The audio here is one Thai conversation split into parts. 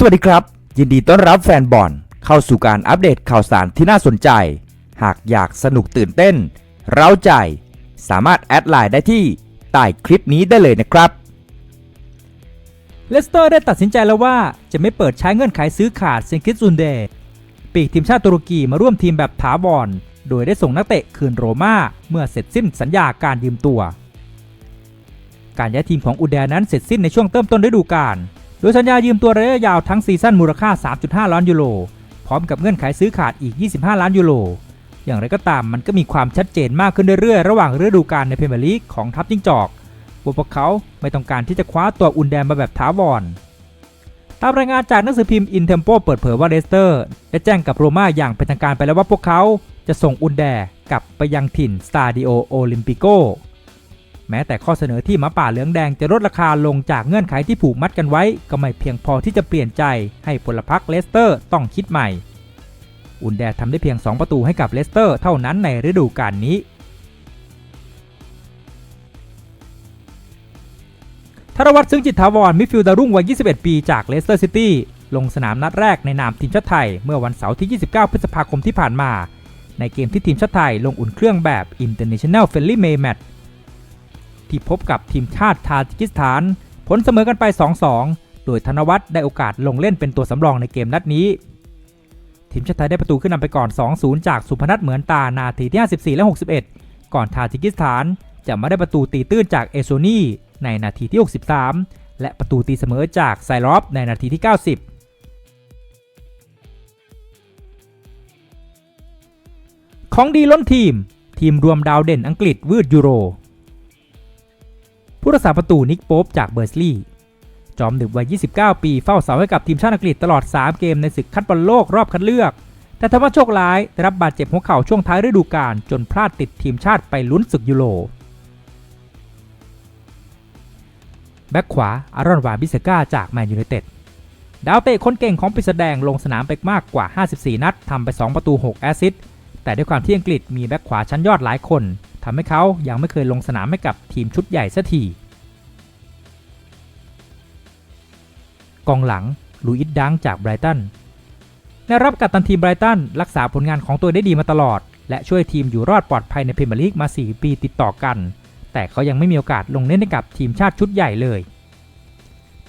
สวัสดีครับ ยินดีต้อนรับแฟนบอลเข้าสู่การอัปเดตข่าวสารที่น่าสนใจ หากอยากสนุกตื่นเต้น เร้าใจ สามารถแอดไลน์ได้ที่ใต้คลิปนี้ได้เลยนะครับเลสเตอร์ได้ตัดสินใจแล้วว่าจะไม่เปิดใช้เงื่อนไขซื้อขาดเซนคิสซุนเดปีกทีมชาติตุรกีมาร่วมทีมแบบถาวรโดยได้ส่งนักเตะคืนโรม่าเมื่อเสร็จสิ้นสัญญาการยืมตัว การย้ายทีมของอุดแดนั้นเสร็จสิ้นในช่วงเริ่มต้นฤดูกาล โดยสัญญายืมตัวระยะยาวทั้งซีซั่นมูลค่า 3.5 ล้านยูโร พร้อมกับเงื่อนไขซื้อขาดอีก 25 ล้านยูโร อย่างไรก็ตามมันก็มีความชัดเจนมากขึ้นเรื่อยๆ ระหว่างฤดูกาลในพรีเมียร์ลีกของทัพจิ้งจอกว่าพวกเขาไม่ต้องการที่จะคว้าตัวอุนแดนมาแบบถาวร ตามรายงานจากหนังสือพิมพ์อินเทมโปเปิดเผยว่าเลสเตอร์ได้แจ้งกับโรม่าอย่างเป็นทางการไปแล้วว่าพวกเขาจะส่งอุนแดกลับไปยังถิ่นสตาดิโอโอลิมปิโก แม้แต่ข้อเสนอที่หมาป่าเหลืองแดงจะลดราคาลงจากเงื่อนไขที่ผูกมัดกันไว้ ก็ไม่เพียงพอที่จะเปลี่ยนใจ ให้พลพรรคเลสเตอร์ต้องคิดใหม่ อุนแดทำได้เพียง 2 ประตูให้กับเลสเตอร์เท่านั้นในฤดูกาลนี้ ธนวัฒน์ซึ่งจิตถาวรมิดฟิลด์ดารุ่งวัย 21 ปีจากเลสเตอร์ซิตี้ลงสนามนัดแรกในนามทีมชาติไทย เมื่อวันเสาร์ที่ 29 พฤษภาคมที่ผ่านมา ในเกมที่ทีมชาติไทยลงอุ่นเครื่องแบบ International Friendly May Match ที่พบกับทีมชาติทาจิกิสถาน ผลเสมอกันไป 2-2 โดยธนวัฒน์ได้โอกาสลงเล่นเป็นตัวสำรองในเกมนัดนี้ ทีมชาติไทยได้ประตูขึ้นนำไปก่อน 2-0 จากสุพนัทเหมือนตานาทีที่ 54 และ 61 ก่อนทาจิกิสถาน จะมาได้ประตูตีตื้นจากเอโซนีในนาทีที่ 63 และประตูตีเสมอจากไซรอฟในนาทีที่ 90ของดีล้นทีม ทีมรวมดาวเด่นอังกฤษวืดยูโร ผู้รักษาประตูนิกโป๊ปจากเบอร์สลีย์จอมดึกวัย 29 ปีเฝ้าเสาให้กับทีมชาติอังกฤษตลอด 3 เกมในศึกคัดบอลโลกรอบคัดเลือก แต่ทว่าโชคร้ายได้รับบาดเจ็บหัวเข่าช่วงท้ายฤดูกาลจนพลาดติดทีมชาติไปลุ้นศึกยูโรแบ็กขวาอารอนวาบิสก้าจากแมนยูไนเต็ดดาวเตะคนเก่งของปิดแสดงลงสนามไปมากกว่า 54 นัดทำไป 2 ประตู 6 แอสซิสต์แต่ด้วยความที่อังกฤษมีแบ็กขวาชั้นยอดหลายคน ทำให้เขายังไม่เคยลงสนามให้กับทีมชุดใหญ่สักทีกองหลังลูอิสดังจากไบรตันในรับกัปตันทีมไบรตันรักษาผลงานของตัวได้ดีมาตลอด และช่วยทีมอยู่รอดปลอดภัยในพรีเมียร์ลีกมา 4 ปีติดต่อกัน แต่เขายังไม่มีโอกาสลงเล่นให้กับทีมชาติชุดใหญ่เลย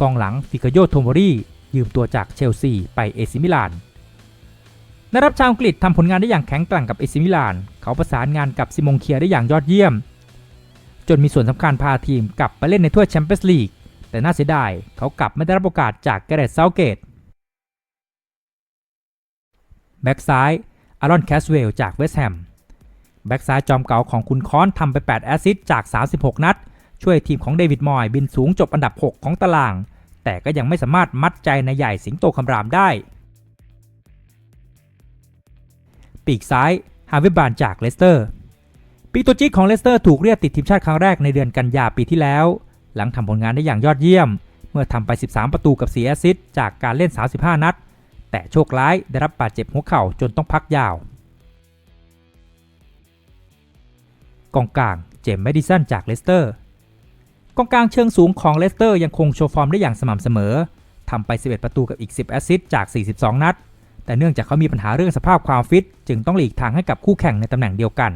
กองหลังฟิกาโยโทโมรียืมตัวจากเชลซีไปเอซิมิลาน นักรับชาวอังกฤษทำผลงานได้อย่างแข็งแกร่งกับเอซิมิลาน เขาประสานงานกับซิมงเคียได้อย่างยอดเยี่ยม จนมีส่วนสำคัญพาทีมกลับไปเล่นในถ้วยแชมเปี้ยนส์ลีก แต่น่าเสียดายเขากลับไม่ได้รับโอกาสจากแกเรตเซาเกต แบ็กซ้ายอารอนแคสเวลจากเวสต์แฮม แบ็กซ้ายจอมเก่าของคุณคอนทำไป 8 แอสซิสต์จาก 36 นัด ช่วยทีมของเดวิดมอยบินสูงจบอันดับ 6 ของตาราง แต่ก็ยังไม่สามารถมัดใจในใหญ่สิงโตคำรามได้ ปีกซ้ายฮาวิบานจากเลสเตอร์ปีตัวจิ๊กของเลสเตอร์ถูกเรียกติดทีมชาติครั้งแรกในเดือนกันยาปีที่แล้ว หลังทำผลงานได้อย่างยอดเยี่ยม เมื่อทำไป 13 ประตูกับ4แอสซิสต์จากการเล่น 35 นัด แต่โชคร้ายได้รับบาดเจ็บหัวเข่าจนต้องพักยาวกองกลางเจมส์แมดิสันจากเลสเตอร์กองกลางเชิงสูงของเลสเตอร์ยังคงโชว์ฟอร์มได้อย่างสม่ำเสมอทำไป 11 ประตูกับอีก 10 แอสซิสต์จาก 42 นัด แต่เนื่องจากเขามีปัญหาเรื่องสภาพความฟิต จึงต้องหลีกทางให้กับคู่แข่งในตำแหน่งเดียวกัน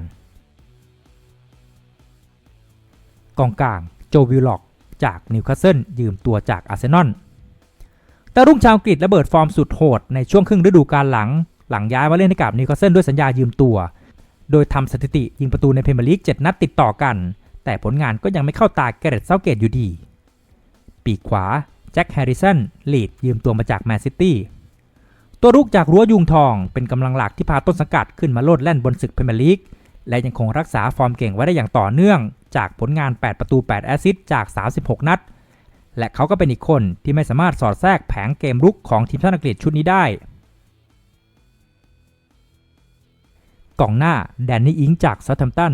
กองกลางโจวิลล็อกจากนิวคาสเซิลยืมตัวจากอาร์เซนอลแต่รุ่งชาวอังกฤษระเบิดฟอร์มสุดโหดในช่วงครึ่งฤดูกาลหลัง หลังย้ายมาเล่นให้กับนิวคาสเซิลด้วยสัญญายืมตัว โดยทำสถิติยิงประตูในพรีเมียร์ลีก 7 นัดติดต่อกัน แต่ผลงานก็ยังไม่เข้าตาแกเรตเซาเกตอยู่ดี ปีกขวาแจ็คแฮร์ริสันลีดยืมตัวมาจากแมนซิตี้ ตัวรุกจากรั้วยุงทองเป็นกำลังหลักที่พาต้นสังกัดขึ้นมาโลดแล่นบนศึกพรีเมียร์ลีกและยังคงรักษาฟอร์มเก่งไว้ได้อย่างต่อเนื่อง จากผลงาน 8 ประตู 8 แอสซิสต์จาก 36 นัด และเขาก็เป็นอีกคนที่ไม่สามารถสอดแทรกแผงเกมรุกของทีมชาติอังกฤษชุดนี้ได้กองหน้าแดนนี่อิงจากซาท์แฮมตัน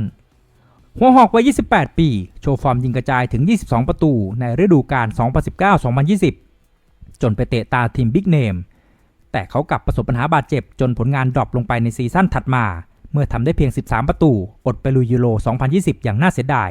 หัวหอกวัย 28 ปี โชว์ฟอร์มยิงกระจายถึง 22 ประตู ในฤดูกาล 2019-2020 จนไปเตะตาทีมบิ๊กเนม แต่เขากลับประสบปัญหาบาดเจ็บจนผลงานดรอปลงไปในซีซั่นถัดมา เมื่อทำได้เพียง 13 ประตู อดไปลุยยูโร 2020 อย่างน่าเสียดาย